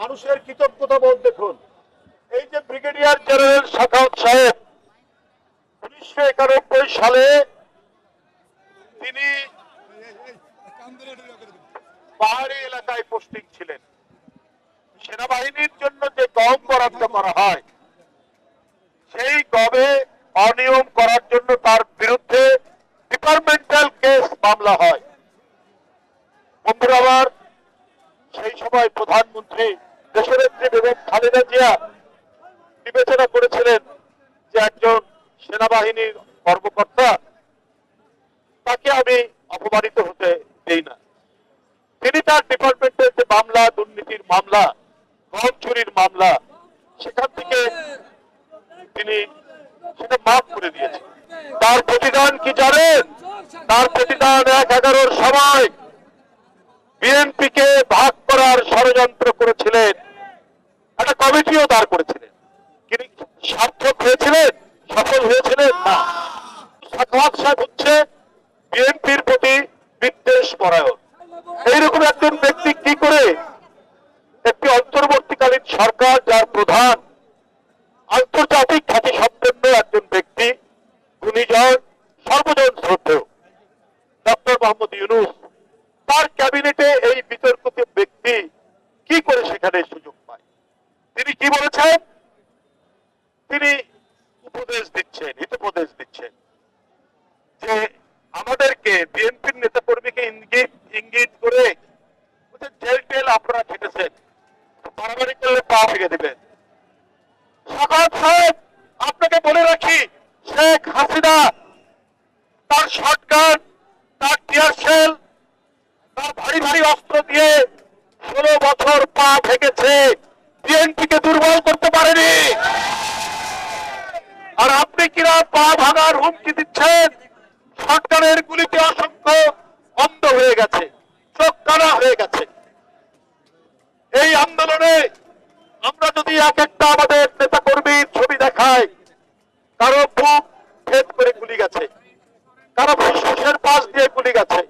মানুষের কৃতজ্ঞতা বোধ দেখুন। এই যে ব্রিগেডিয়ার জেনারেল শাখাউত সাহেব, উনিশশো একানব্বই সালে তিনি পাহাড়ি এলাকায় পোস্টিং ছিলেন। সেনাবাহিনীর জন্য যে গম বরাদ্দ করা হয়, সেই গমে অনিয়ম করার জন্য তার বিরুদ্ধে ডিপার্টমেন্টাল কেস মামলা হয়। বন্ধুরা সেই সময় প্রধানমন্ত্রী দেশনেত্রী বেগম খালেদা জিয়া বিবেচনা করেছিলেন যে একজন সেনাবাহিনীর কর্মকর্তা তাকে আমি অপমানিত হতে দেই না। তিনি তার ডিপার্টমেন্টের যে মামলা, দুর্নীতির মামলা মামলা, সেখান থেকে তিনি সেটা মাফ করে দিয়েছেন। তার প্রতিদান কি জানেন? তার প্রতিদান এক এগারোর সময় বিএনপি কে ভাগ করার ষড়যন্ত্র করেছিলেন। একটা কমিটিও দাঁড় করেছিলেন। তিনি সার্থক হয়েছিলেন? সফল হয়েছিলেন? না। সাহেব হচ্ছে গুণীজন সর্বজন শ্রদ্ধেয়। ডক্টর মোহাম্মদ ইউনুস, তার ক্যাবিনেটে এই বিতর্কিত ব্যক্তি কি করে সেখানে সুযোগ পায়? তিনি কি বলেছেন? তিনি উপদেশ দিচ্ছেন হিতোপদেশ দিচ্ছেন যে আমাদেরকে বিএনপির নেতা কর্মীকে ইঙ্গিত ইঙ্গিত করে বলছে, জেল টেল আপনারা খেটেছেন বাড়াবাড়ি করলে পা ভেঙে দিবেন সকাল সাহেব আপনাকে বলে রাখি শেখ হাসিনা তার শটগান তার টিয়ার শেল তার ভারী ভারী অস্ত্র দিয়ে ষোলো বছর ভেঙেছে বিএনপিকে দুর্বল করতে পারেনি। আর আপনি কিনা পা ভাঙার হুমকি দিচ্ছেন? সরকারের গুলিতে অসংখ্য অন্ধ হয়ে গেছে, চোখ কানা হয়ে গেছে। এই আন্দোলনে আমরা যদি এক একটা আমাদের নেতা কর্মীর ছবি দেখাই, কারও বুক ভেদ করে গুলি গেছে, কারও ফুসফুসের পাশ দিয়ে গুলি গেছে।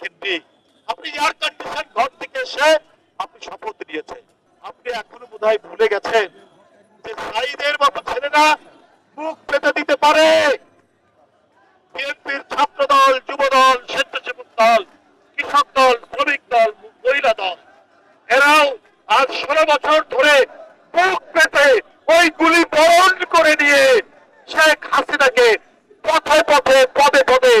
দেখেননি আপনি এয়ার কন্ডিশন ঘর থেকে এসে আপনি শপথ নিয়েছেন। আপনি এখনও বোধহয় ভুলে গেছেন যে সাইদের মতো ছেলেরা মুখ পেতে দিতে পারে। বিএনপির ছাত্র দল যুব দল স্বেচ্ছাসেবক দল, কৃষক দল, শ্রমিক দল, মহিলা দল, এরাও আজ ষোলো বছর ধরে বুক পেতে ওই গুলি বরণ করে নিয়ে শেখ হাসিনাকে পথে পথে, পদে পদে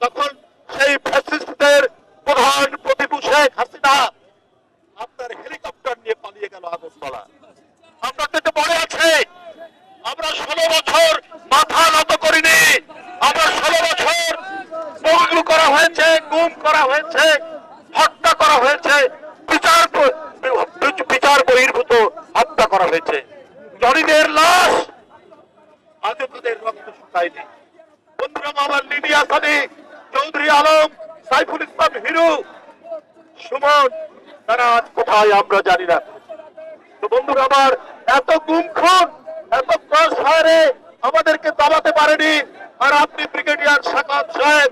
তখন সেই ফ্যাসিস্টদের প্রধান প্রতিপু শেখ হাসিনা আপনার হেলিকপ্টার নিয়ে পালিয়ে গেল আগরতলা। আপনাদের তো মনে আছে। আমরা ষোলো বছর মাথা নত করিনি। আমরা ষোলো বছর বঙ্গলু করা হয়েছে, গুম করা হয়েছে, হত্যা করা হয়েছে, বিচার বিচার বহির্ভূত হত্যা করা হয়েছে। জরিদের লাশ আজ তাদের রক্ত শুকায়নি। বন্ধুরা, আমার লিডিয়া আসানি চৌধুরী আলম, সাইফুল ইসলাম হিরু। সুমন, তারা আজ কোথায় আমরা জানি না। তো বন্ধুরা আমার, এত গুমখুন এত ক্রস হারে আমাদেরকে দাবাতে পারেনি। আর আপনি ব্রিগেডিয়ার সাকাত সাহেব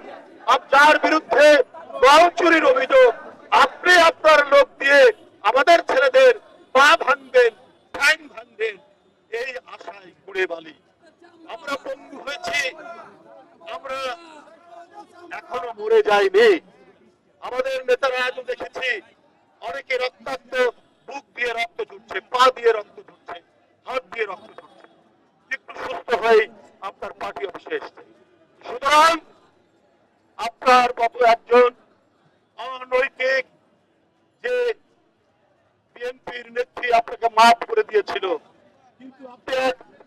যার বিরুদ্ধে গরম চুরির অভিযোগ, আপনি আপনার লোক দিয়ে আমাদের একজন অনৈতিক যে বিএনপির নেত্রী আপনাকে মাফ করে দিয়েছিল, কিন্তু আপনি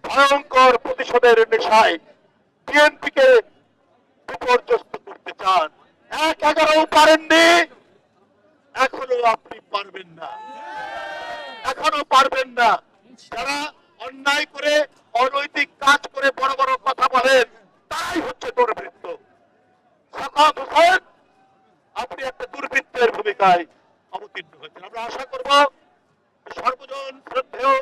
ভয়ঙ্কর প্রতিশোধের নেশায় বিএনপিকে বিপর্যস্ত করতে চান। এক পারেননি, এখনও আপনি পারবেন না। এখনও পারবেন না। যারা অন্যায় করে, অনৈতিক কাজ করে বড় বড় কথা বলেন তারাই হচ্ছে দুর্বৃত্ত সাকাত হোসেন আপনি একটা দুর্বৃত্তের ভূমিকায় অবতীর্ণ হয়েছেন। আমরা আশা করব সর্বজন শ্রদ্ধেয়